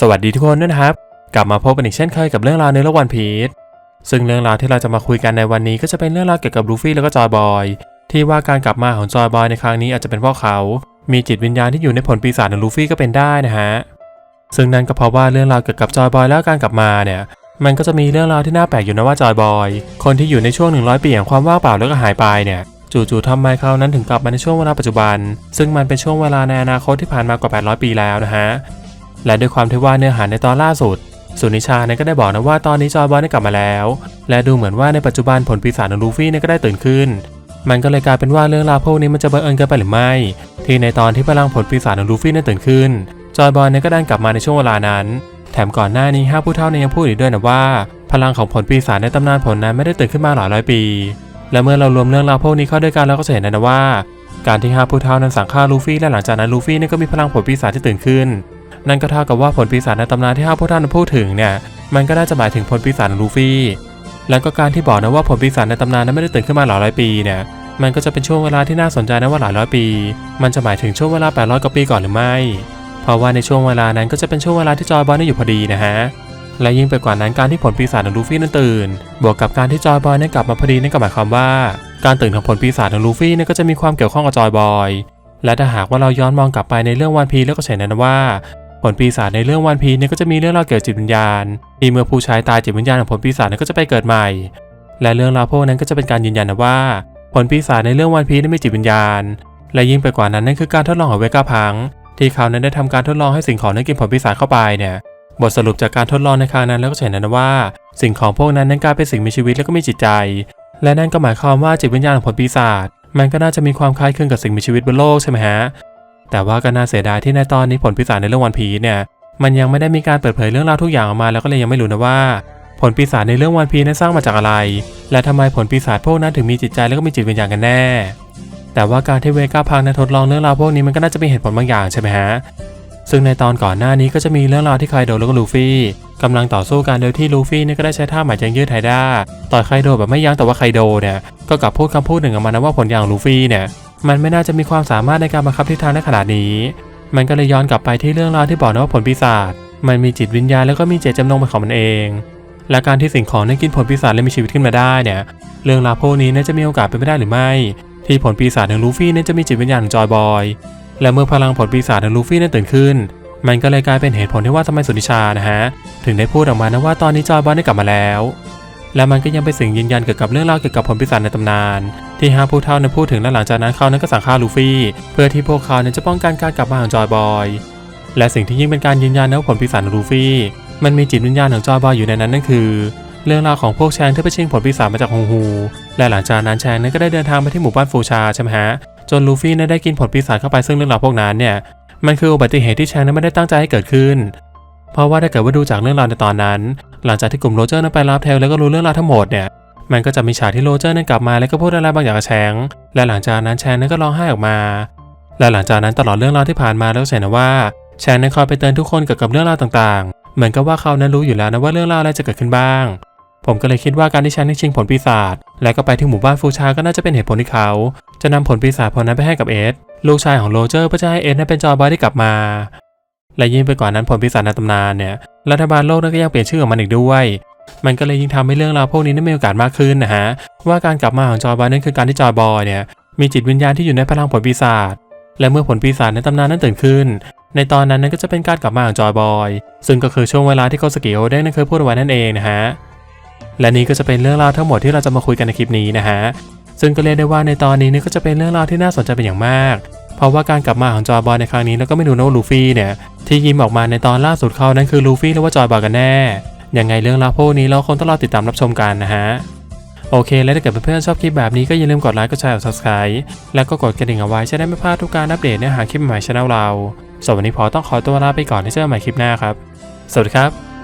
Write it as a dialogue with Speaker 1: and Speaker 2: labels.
Speaker 1: สวัสดีทุกคนด้วยนะครับ กลับมาพบกันอีกเช่นเคยกับเรื่องราวในโลกวันพีชซึ่งเรื่องราวที่เราจะมาคุยกันในวันนี้ก็จะเป็นเรื่องราวเกี่ยวกับลูฟี่แล้วก็จอยบอยที่ว่าการกลับมาของจอยบอยในครั้งนี้อาจจะเป็นเพราะเขา มีจิตวิญญาณที่อยู่ในผลปีศาจของลูฟี่ก็เป็นได้นะฮะซึ่งนั่นก็เพราะว่าเรื่องราวเกี่ยวกับจอยบอยแล้วการกลับมาเนี่ยมันก็จะมีเรื่องราวที่น่าแปลกอยู่นะว่าจอยบอย คนที่อยู่ในช่วง 100 ปีแห่งความว่างเปล่าแล้วก็หายไปเนี่ยจู่ๆทำไมเขานั้นถึงกลับมาในช่วงเวลาปัจจุบัน ซึ่งมันเป็นช่วงเวลาในอนาคตที่ผ่านมากว่า 800 ปีแล้วนะฮะ และด้วยความที่ว่าเนื้อหาในตอนล่าสุดสุนิชาเนี่ยก็ได้บอกนะว่าตอนนี้จอยบอยได้กลับมาแล้ว และดูเหมือนว่าในปัจจุบันผลปีศาจของลูฟี่เนี่ยก็ได้ตื่นขึ้น มันก็เลยกลายเป็นว่าเรื่องราวพวกนี้มันจะบังเอิญกันไปหรือไม่ ที่ในตอนที่พลังผลปีศาจของลูฟี่เนี่ยตื่นขึ้น จอยบอยเนี่ยก็ได้กลับมาในช่วงเวลานั้น แถมก่อนหน้านี้ห้าผู้เฒ่าเนี่ยยังพูดอีกด้วยนะว่า พลังของผลปีศาจในตำนานผลนั้นไม่ได้ตื่นขึ้นมาหลายร้อยปี และเมื่อเรารวมเรื่องราวพวกนี้เข้าด้วยกันเราก็จะเห็นนะว่า การที่ห้าผู้เฒ่านั้นสั่งฆ่าลูฟี่และหลังจากนั้นลูฟี่เนี่ยก็มีพลังผลปีศาจที่ตื่นขึ้น นั่นก็เท่ากับว่าผลปีศาจในตำนานที่ห้าผู้เฒ่านั้นพูดถึงเนี่ย มันก็น่าจะหมายถึงผลปีศาจของลูฟี่ แล้วก็การที่บอกนะว่าผลปีศาจในตำนานนั้นไม่ได้ตื่นขึ้นมาหลายร้อยปีเนี่ย มันก็จะเป็นช่วงเวลาที่น่าสนใจนะว่าหลายร้อยปี มันจะหมายถึงช่วงเวลา 800 กว่าปีก่อนหรือไม่ เพราะว่าในช่วงเวลานั้นก็จะเป็นช่วงเวลาที่จอยบอยนั้อยู่พอดีนะฮะ และยิ่งไปกว่านั้นการที่ผลปีศาจของลูฟี่นั้นตื่น บวกกับการที่จอยบอยนั้นกลับมาพอดีนั่นก็หมายความว่า การตื่นของผลปีศาจของลูฟี่นี่ยก็จะมีความเกี่ยวข้องกับจอยบอยและถ้าหากว่าเราย้อนมองกลับไปในเรื่องวันพีแล้วก็จะเห็นนว่า ผลปีศาจในเรื่องวันพีเนี่ยก็จะมีเรื่องราวเกี่ยวกับจิตวิญญาณที่เมื่อผู้ใช้ตายจิตวิญญาณของผลปีศาจนั้นก็จะไปเกิดใหม่ และเรื่องราวพวกนั้นก็จะเป็นการยืนยันนะว่า ผลปีศาจในเรื่องวันพีนั้นมีจิตวิญญาณ และยิ่งไปกว่านั้นนั่นคือการทดลองของเวก้าพัง ที่เขานั้นได้ทำการทดลองให้สิ่งของนั้นกินผลปีศาจเข้าไปเนี่ยบทสรุปจากการทดลองในครั้งนั้นแล้วก็เห็นนะว่า สิ่งของพวกนั้นนั้นกลายเป็นสิ่งมีชีวิตแล้วก็มีจิตใจ และนั่นก็หมายความว่าจิตวิญญาณของผลปีศาจมันก็น่าจะมีความคล้ายคลึงกับสิ่งมีชีวิตบนโลกใช่ไหมฮะ แต่ว่าก็น่าเสียดายที่ในตอนนี้ผลปีศาจในเรื่องวันพีเนี่ยมันยังไม่ได้มีการเปิดเผยเรื่องราวทุกอย่างออกมาแล้วก็เลยยังไม่รู้นะว่า ผลปีศาจในเรื่องวันพีนั้นสร้างมาจากอะไร และทำไมผลปีศาจพวกนั้นถึงมีจิตใจแล้วก็มีจิตวิญญาณกันแน่ แต่ว่าการที่เวก้าพังนั้นทดลองเรื่องราวพวกนี้มันก็น่าจะมีเหตุผลบางอย่างใช่ไหมฮะซึ่งในตอนก่อนหน้านี้ก็จะมีเรื่องราวที่ไคโดแล้วก็ลูฟี่กำลังต่อสู้กันโดยที่ลูฟี่นี่ก็ได้ใช้ท่าหมายจังยืดไทด้าต่อยไคโดแบบไม่ยั้งแต่ว่าไคโดเนี่ยก็กลับพูดคำพูดหนึ่งออกมานะว่าผลอย่างลูฟี่เนี่ย มันไม่น่าจะมีความสามารถในการบังคับทิศทางได้ขนาดนี้ มันก็เลยย้อนกลับไปที่เรื่องราวที่บอกนะว่าผลปีศาจ มันมีจิตวิญญาณแล้วก็มีเจตจำนงเป็นของมันเอง และการที่สิ่งของนั้กินผลปีศาจและมีชีวิตขึ้นมาได้เนี่ย เรื่องราวพวกนี้น่าจะมีโอกาสเป็นไปได้หรือไม่ ที่ผลปีศาจของลูฟี่นั้นจะมีจิตวิญญาณของจอยบอย และเมื่อพลังผลปีศาจของลูฟี่นั้นตื่นขึ้น มันก็เลยกลายเป็นเหตุผลที่ว่าทำไมสุนิชานะฮะ ถึงได้พูดออกมานะว่าตอนนี้จอยบอยได้กลับมาแล้ว และมันก็ยังเป็นสิ่งยืนยันเกี่ยวกับเรื่องราวเกี่ยวกับผลปีศาจในตำนาน ที่ห้าผู้เฒ่านั้นพูดถึงและหลังจากนั้นเขานั้นก็สั่งฆ่าลูฟี่ เพื่อที่พวกเขานั้นจะป้องกันการกลับมาของจอยบอย และสิ่งที่ยิ่งเป็นการยืนยันนะผลปีศาจของลูฟี่ มันมีจิตวิญญาณของจอยบอยอยู่ในนั้นนั่นคือ เรื่องราวของพวกแชงที่ไปชิงผลปีศาจมาจากฮงฮูและหลังจากนั้นแชงนั้นก็ได้เดินทางไปที่หมู่บ้านฟูชาใช่ไหมฮะจนลูฟี่นั้นได้กินผลปีศาจเข้าไปซึ่งเรื่องราวพวกนั้นเนี่ยมันคืออุบัติเหตุที่แชงนั้นไม่ได้ตั้งใจให้เกิดขึ้น เพราะว่าถ้าเกิดว่าดูจากเรื่องราวในตอนนั้น หลังจากที่กลุ่มโรเจอร์นั้นไปรับเทลแล้วก็รู้เรื่องราวทั้งหมดเนี่ย มันก็จะมีฉากที่โรเจอร์นั้นกลับมาแล้วก็พูดอะไรบางอย่างกับแชงและหลังจากนั้นแชงนั้นก็ร้องไห้ออกมา และหลังจากนั้นตลอดเรื่องราวที่ผ่านมาแล้วเห็นว่าแชงนั้นคอยไปเตือนทุกคนเกี่ยวกับเรื่องราวต่างๆ เหมือนกับว่าเขานั้นรู้อยู่แล้วนะว่าเรื่องราวอะไรจะเกิดขึ้นบ้าง ผมก็เลยคิดว่าการที่แชงได้ชิงผลปีศาจและก็ไปที่หมู่บ้านฟูชาก็น่าจะเป็นเหตุผลที่เขา จะนำผลปีศาจผลนั้นไปให้กับเอสลูกชายของโรเจอร์เพื่อจะให้เอสนั้นเป็นจอยบอยที่กลับมา และยิ่งไปกว่านั้นผลปีศาจในตำนานเนี่ยรัฐบาลโลกนั้นก็ยังเปลี่ยนชื่อของมันอีกด้วย มันก็เลยยิ่งทำให้เรื่องราวพวกนี้นั้มีโอกาสมากขึ้นนะฮะว่าการกลับมาของจอยบอยนั่นคือการที่จอยบอยเนี่ยมีจิตวิญญาณที่อยู่ในพลังผลปีศาจและเมื่อผลปีศาจในตำนานนั้นตื่นขึ้น ในตอนนั้นนั้นก็จะเป็นการกลับมาของจอยบอยซึ่งก็คือช่วงเวลาที่โคสกิโอเด้งนั้นเคยพูดไว้นั่นเองนะฮะและนี่ก็จะเป็นเรื่องราวทั้งหมดที่เราจะมาคุยกันในคลิปนี้นะฮะซึ่งก็เรียกได้ว่าในตอนนี้นี่ก็จะเป็นเรื่องราวที่น่าสนใจเป็นอย่างมาก เพราะว่าการกลับมาของจอยบอยในครั้งนี้แล้วก็ไม่รู้นะว่าลูฟี่เนี่ยที่ยิ้มออกมาในตอนล่าสุดเขานั้นคือลูฟี่หรือว่าจอยบอยกันแน่ ยังไงเรื่องราวพวกนี้เราคงต้องรอติดตามรับชมกันนะฮะโอเค แล้วถ้าเกิดเพื่อนๆชอบคลิปแบบนี้ก็อย่าลืมกดไลค์ กดแชร์กด subscribe แล้วก็กดกระดิ่งเอาไว้จะได้ไม่พลาดทุกการอัปเดตเนื้อหาคลิปใหม่ช่องเราส่วนวันนี้พอต้องขอตัวลาไปก่อนที่เจอกันใหม่คลิปหน้าครับ สวัสดีครับ